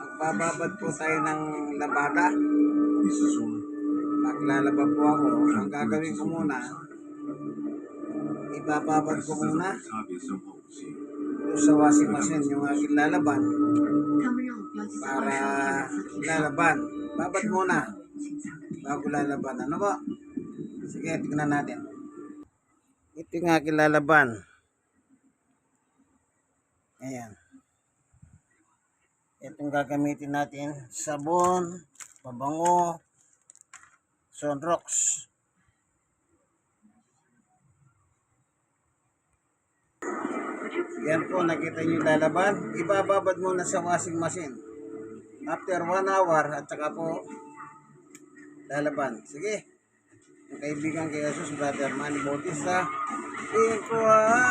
Magbababad po tayo ng labada. Maglalaba po ako. Ang gagawin ko muna, ibababad ko muna sa washing machine yung aking lalaban para lalaban. Babad muna bago lalaban. Ano ba? Sige, tignan natin. Ito yung aking lalaban. Ayan. Itong gagamitin natin. Sabon, pabango, sunrocks. Yan po, nakita nyo lalaban. Ibababad muna sa washing machine. After 1 hour, at saka po lalaban. Sige. Ang kaibigan kay Jesus, Brother Manny Bautista. Alone.